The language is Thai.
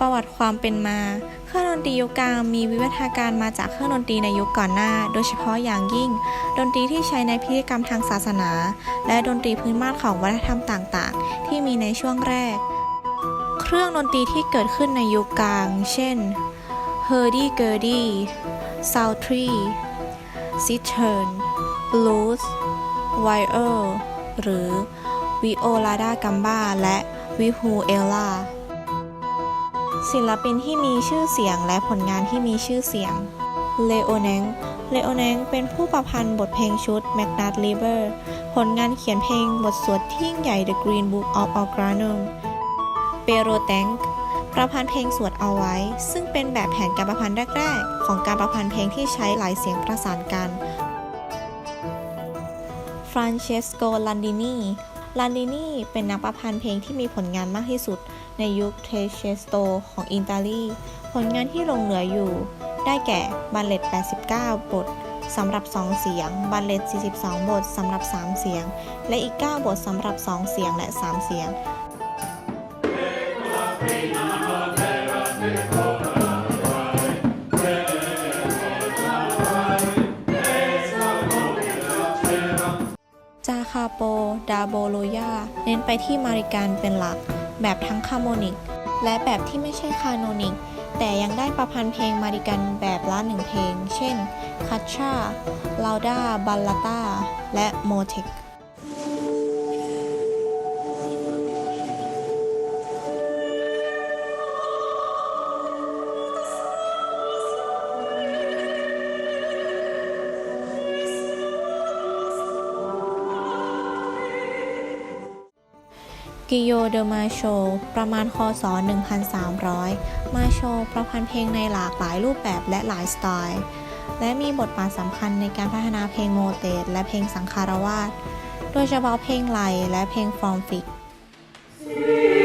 ประวัติความเป็นมา เครื่องดนตรียุคกลางมีวิวัฒนาการมาจากเครื่องดนตรีในยุคก่อนหน้า โดยเฉพาะอย่างยิ่ง ดนตรีที่ใช้ในพิธีกรรมทางศาสนา และดนตรีพื้นบ้านของวัฒนธรรมต่างๆ ที่มีในช่วงแรก เครื่องดนตรีที่เกิดขึ้นในยุคกลาง เช่น h u r d y g u r d y s a u t r y s i t e r n Blues w i r e หรือ Violada Gamba และ Vihuela ศิลปินที่มีชื่อเสียงและผลงานที่มีชื่อเสียงเลโอแนงเลโอแนงเป็นผู้ประพันธ์บทเพลงชุด m a g n a t Liber ผลงานเขียนเพลงบทสวดที่ยิ่งใหญ่ The Green Book of Organum เปโรแตงประพันธ์เพลงสวดเอาไว้ ซึ่งเป็นแบบแผนการประพันธ์แรก ๆ ของการประพันธ์เพลงที่ใช้หลายเสียงประสานกันฟรานเชสโก ลันดินี ลันดินีเป็นนักประพันธ์เพลงที่มีผลงานมากที่สุดในยุคเทเชสโตของอิตาลี ผลงานที่ลงเหลืออยู่ ได้แก่บัลเลต89 บทสำหรับ 2 เสียง บัลเลต42 บทสำหรับ 3 เสียง และอีก 9 บทสำหรับ 2 เสียงและ 3 เสียงจาคาโป ดาโบโลยาเน้นไปที่มาริการเป็นหลัก แบบทั้งคาร์โมนิก และแบบที่ไม่ใช่คาโนนิก แต่ยังได้ประพันธ์เพลงมาริกันแบบละหนึ่งเพลง เช่นคัชชาลาวดาบัลลาตาและโมเทค กิโยเดมาโช ประมาณคศ 1300 มาโชประพันธ์เพลงในหลากหลายรูปแบบและหลายสไตล์ และมีบทบาทสำคัญในการพัฒนาเพลงโมเตสและเพลงสังคารวาสโดยเฉพาะเพลงไหลและเพลงฟอร์มฟิก See?